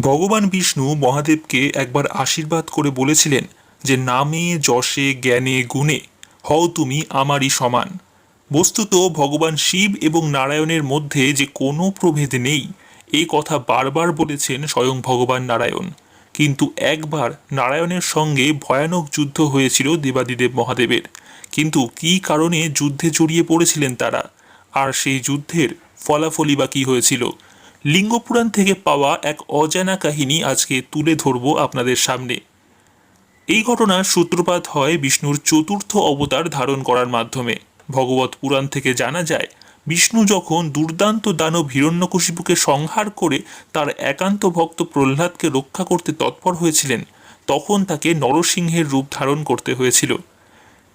ভগবান বিষ্ণু মহাদেবকে একবার আশীর্বাদ করে বলেছিলেন যে, নামে, যশে, জ্ঞানে, গুণে হও তুমি আমারই সমান। বস্তুত ভগবান শিব এবং নারায়ণের মধ্যে যে কোনো প্রভেদ নেই এই কথা বারবার বলেছেন স্বয়ং ভগবান নারায়ণ। কিন্তু একবার নারায়ণের সঙ্গে ভয়ানক যুদ্ধ হয়েছিল দেবাদিদেব মহাদেবের। কিন্তু কী কারণে যুদ্ধে জড়িয়ে পড়েছিলেন তারা? আর সেই যুদ্ধের ফলাফলই বা কী হয়েছিল? লিঙ্গপুরাণ থেকে পাওয়া এক অজানা কাহিনী আজকে তুলে ধরব আপনাদের সামনে। এই ঘটনার সূত্রপাত হয় বিষ্ণুর চতুর্থ অবতার ধারণ করার মাধ্যমে। ভগবত পুরাণ থেকে জানা যায়, বিষ্ণু যখন দুর্দান্ত দানব হিরণ্যকশিপুকে সংহার করে তার একান্ত ভক্ত প্রহ্লাদকে রক্ষা করতে তৎপর হয়েছিলেন, তখন তাকে নরসিংহের রূপ ধারণ করতে হয়েছিল।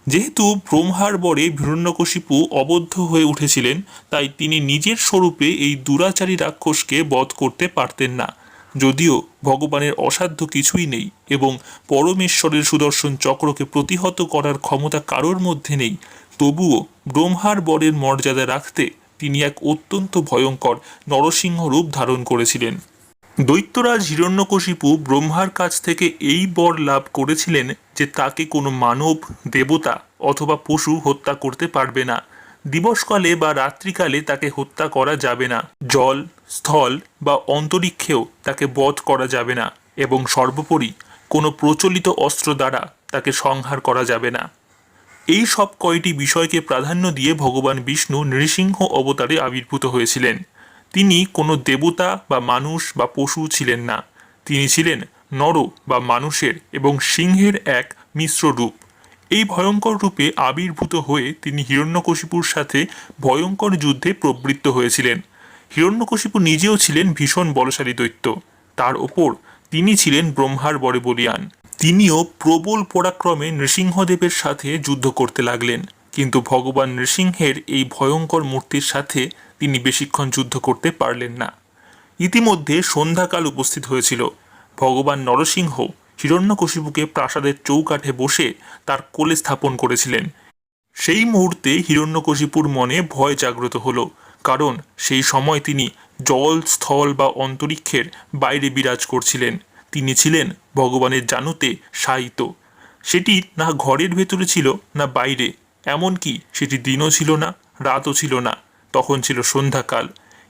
যেহেতু ব্রহ্মার বরে হিরণ্যকশিপু অবদ্ধ হয়ে উঠেছিলেন, তাই তিনি নিজের স্বরূপে এই দুরাচারী রাক্ষসকে বধ করতে পারতেন না। যদিও ভগবানের অসাধ্য কিছুই নেই এবং পরমেশ্বরের সুদর্শন চক্রকে প্রতিহত করার ক্ষমতা কারোর মধ্যে নেই, তবুও ব্রহ্মার বরের মর্যাদা রাখতে তিনি এক অত্যন্ত ভয়ঙ্কর নরসিংহ রূপ ধারণ করেছিলেন। দৈত্যরাজ হিরণ্যকশিপু ব্রহ্মার কাছ থেকে এই বর লাভ করেছিলেন যে তাকে কোনো মানব দেবতা অথবা পশু হত্যা করতে পারবে না। দিবসকালে বা রাত্রিকালে তাকে হত্যা করা যাবে না। জল, স্থল বা অন্তরিক্ষেও তাকে বধ করা যাবে না এবং সর্বোপরি কোনো প্রচলিত অস্ত্র দ্বারা তাকে সংহার করা যাবে না। এই সব কয়টি বিষয়কে প্রাধান্য দিয়ে ভগবান বিষ্ণু নৃসিংহ অবতারে আবির্ভূত হয়েছিলেন। তিনি কোনো দেবতা বা মানুষ বা পশু ছিলেন না। তিনি ছিলেন নর বা মানুষের এবং সিংহের এক মিশ্র রূপ। এই ভয়ঙ্কর রূপে আবির্ভূত হয়ে তিনি হিরণ্যকশিপুর সাথে ভয়ঙ্কর যুদ্ধে প্রবৃত্ত হয়েছিলেন। হিরণ্যকশিপু নিজেও ছিলেন ভীষণ বলশালী দৈত্য। তার ওপর তিনি ছিলেন ব্রহ্মার বরে বলিয়ান তিনিও প্রবল পরাক্রমে নৃসিংহদেবের সাথে যুদ্ধ করতে লাগলেন। কিন্তু ভগবান নৃসিংহের এই ভয়ঙ্কর মূর্তির সাথে তিনি বেশিক্ষণ যুদ্ধ করতে পারলেন না। ইতিমধ্যে সন্ধ্যাকাল উপস্থিত হয়েছিল। ভগবান নরসিংহ হিরণ্যকশিপুকে প্রাসাদের চৌকাঠে বসে তার কোলে স্থাপন করেছিলেন। সেই মুহূর্তে হিরণ্যকশিপুর মনে ভয় জাগ্রত হলো, কারণ সেই সময় তিনি জল, স্থল বা অন্তরিক্ষের বাইরে বিরাজ করছিলেন। তিনি ছিলেন ভগবানের জানুতে শায়িত। সেটি না ঘরের ভেতরে ছিল না বাইরে, এমনকি সেটি দিনও ছিল না, রাতও ছিল না। তখন ছিল সন্ধ্যাকাল।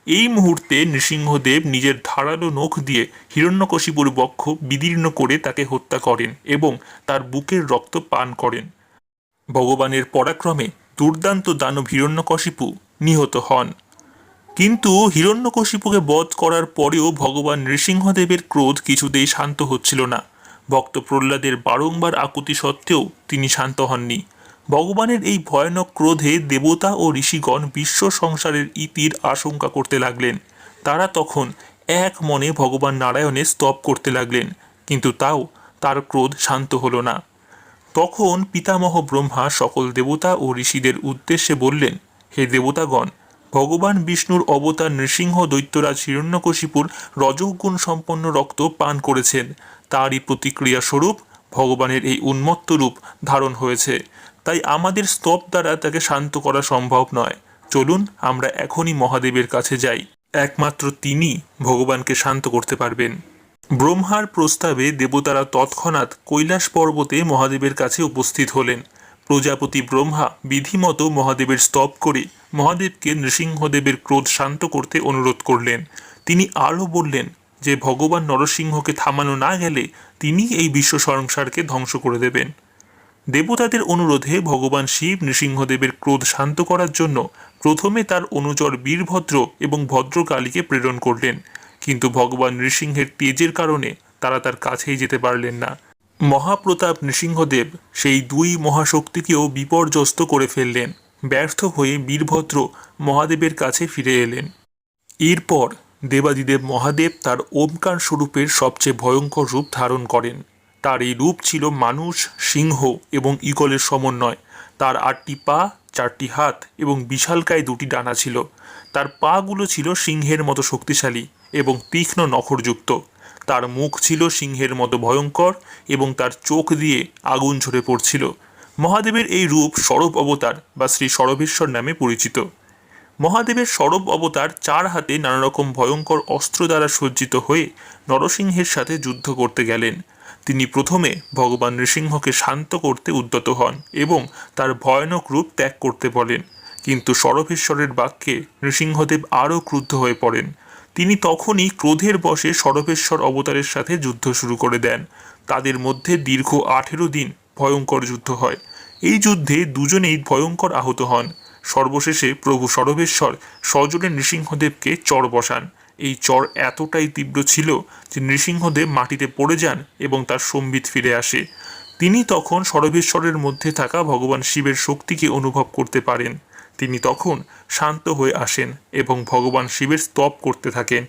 এই মুহূর্তে নৃসিংহদেব নিজের ধারালো নখ দিয়ে হিরণ্যকশিপুর বক্ষ বিদীর্ণ করে তাকে হত্যা করেন এবং তার বুকের রক্ত পান করেন। ভগবানের পরাক্রমে দুর্দান্ত দানব হিরণ্যকশিপু নিহত হন। কিন্তু হিরণ্যকশিপুকে বধ করার পরেও ভগবান নৃসিংহদেবের ক্রোধ কিছুতেই শান্ত হচ্ছিল না। ভক্ত প্রহ্লাদের বারংবার আকুতি সত্ত্বেও তিনি শান্ত হননি। ভগবানের এই ভয়ানক ক্রোধে দেবতা ও ঋষিগণ বিশ্ব সংসারের ইতির আশঙ্কা করতে লাগলেন। তারা তখন এক মনে ভগবান নারায়ণের স্তব করতে লাগলেন, কিন্তু তাও তার ক্রোধ শান্ত হল না। তখন পিতামহ ব্রহ্মা সকল দেবতা ও ঋষিদের উদ্দেশ্যে বললেন, হে দেবতাগণ, ভগবান বিষ্ণুর অবতার নৃসিংহ দৈত্যরাজ হিরণ্যকশিপুর রজগুণ সম্পন্ন রক্ত পান করেছেন। তারই প্রতিক্রিয়া স্বরূপ ভগবানের এই উন্মত্ত রূপ ধারণ হয়েছে। তাই আমাদের স্তব দ্বারা তাকে শান্ত করা সম্ভব নয়। চলুন আমরা এখনই মহাদেবের কাছে যাই। একমাত্র তিনি ভগবানকে শান্ত করতে পারবেন। ব্রহ্মার প্রস্তাবে দেবতারা তৎক্ষণাৎ কৈলাস পর্বতে মহাদেবের কাছে উপস্থিত হলেন। প্রজাপতি ব্রহ্মা বিধিমতো মহাদেবের স্তব করে মহাদেবকে নৃসিংহদেবের ক্রোধ শান্ত করতে অনুরোধ করলেন। তিনি আরও বললেন যে, ভগবান নরসিংহকে থামানো না গেলে তিনি এই বিশ্ব সংসারকে ধ্বংস করে দেবেন। দেবতাদের অনুরোধে ভগবান শিব নৃসিংহদেবের ক্রোধ শান্ত করার জন্য প্রথমে তার অনুচর বীরভদ্র এবং ভদ্রকালীকে প্রেরণ করলেন। কিন্তু ভগবান নৃসিংহের তেজের কারণে তারা তার কাছেই যেতে পারলেন না। মহাপ্রতাপ নৃসিংহদেব সেই দুই মহাশক্তিকেও বিপর্যস্ত করে ফেললেন। ব্যর্থ হয়ে বীরভদ্র মহাদেবের কাছে ফিরে এলেন। এরপর দেবাদিদেব মহাদেব তার ওমকার স্বরূপের সবচেয়ে ভয়ঙ্কর রূপ ধারণ করেন। তার এই রূপ ছিল মানুষ, সিংহ এবং ঈগলের সমন্বয়। তার আটটি পা, চারটি হাত এবং বিশালকায় দুটি ডানা ছিল। তার পাগুলো ছিল সিংহের মতো শক্তিশালী এবং তীক্ষ্ণ নখরযুক্ত। তার মুখ ছিল সিংহের মতো ভয়ঙ্কর এবং তার চোখ দিয়ে আগুন ঝরে পড়ছিল। মহাদেবের এই রূপ সরব অবতার বা শ্রী সরবেশ্বর নামে পরিচিত। মহাদেবের সরব অবতার চার হাতে নানারকম ভয়ঙ্কর অস্ত্র দ্বারা সজ্জিত হয়ে নরসিংহের সাথে যুদ্ধ করতে গেলেন। তিনি প্রথমে ভগবান নৃসিংহকে শান্ত করতে উদ্যত হন এবং তার ভয়ানক রূপ ত্যাগ করতে বলেন। কিন্তু সরভেশ্বরের বাক্যে নৃসিংহদেব আরও ক্রুদ্ধ হয়ে পড়েন। তিনি তখনই ক্রোধের বশে সরভেশ্বর অবতারের সাথে যুদ্ধ শুরু করে দেন। তাদের মধ্যে দীর্ঘ আঠেরো দিন ভয়ঙ্কর যুদ্ধ হয়। এই যুদ্ধে দুজনেই ভয়ঙ্কর আহত হন। সর্বশেষে প্রভু সরবেশ্বর সজনে নৃসিংহদেবকে চর বসান। এই চর এতটাই তীব্র ছিল যে নৃসিংহদেব মাটিতে পড়ে যান এবং তার সম্বিত ফিরে আসে। তিনি তখন সরবেশ্বরের মধ্যে থাকা ভগবান শিবের শক্তিকে অনুভব করতে পারেন। তিনি তখন শান্ত হয়ে আসেন এবং ভগবান শিবের স্তব করতে থাকেন।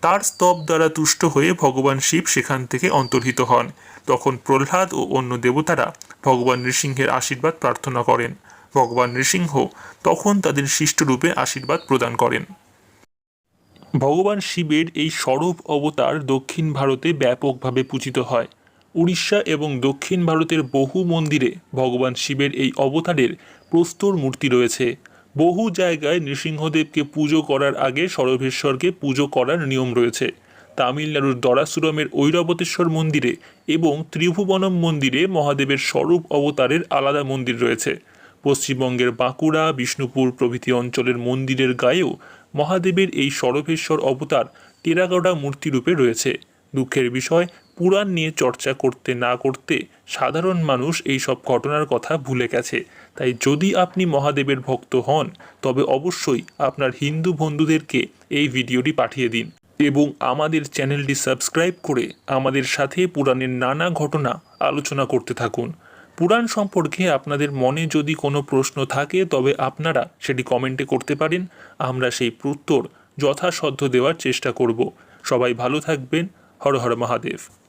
তার স্তব দ্বারা তুষ্ট হয়ে ভগবান শিব সেখান থেকে অন্তর্হিত হন। তখন প্রহ্লাদ ও অন্য দেবতারা ভগবান নৃসিংহের আশীর্বাদ প্রার্থনা করেন। ভগবান নৃসিংহ তখন তাদের শিষ্টরূপে আশীর্বাদ প্রদান করেন। ভগবান শিবের এই স্বরূপ অবতার দক্ষিণ ভারতে ব্যাপকভাবে পূজিত হয়। উড়িষ্যা এবং দক্ষিণ ভারতের বহু মন্দিরে ভগবান শিবের এই অবতারের প্রস্তর মূর্তি রয়েছে। বহু জায়গায় নৃসিংহদেবকে পুজো করার আগে সরভেশ্বরকে পুজো করার নিয়ম রয়েছে। তামিলনাড়ুর দরাসুরমের ঐরাবতেশ্বর মন্দিরে এবং ত্রিভুবনম মন্দিরে মহাদেবের স্বরূপ অবতারের আলাদা মন্দির রয়েছে। পশ্চিমবঙ্গের বাঁকুড়া, বিষ্ণুপুর প্রভৃতি অঞ্চলের মন্দিরের গায়েও মহাদেবের এই সরভেশ্বর অবতার টেরাকোটা মূর্তিরূপে রয়েছে। দুঃখের বিষয়, পুরাণ নিয়ে চর্চা করতে না করতে সাধারণ মানুষ এই সব ঘটনার কথা ভুলে গেছে। তাই যদি আপনি মহাদেবের ভক্ত হন, তবে অবশ্যই আপনার হিন্দু বন্ধুদেরকে এই ভিডিওটি পাঠিয়ে দিন এবং আমাদের চ্যানেলটি সাবস্ক্রাইব করে আমাদের সাথে পুরাণের নানা ঘটনা আলোচনা করতে থাকুন। পুরাণ সম্পর্কে আপনাদের মনে যদি কোনো প্রশ্ন থাকে, তবে আপনারা সেটি কমেন্টে করতে পারেন। আমরা সেই উত্তর যথাসাধ্য দেওয়ার চেষ্টা করব। সবাই ভালো থাকবেন। হর হর মহাদেব।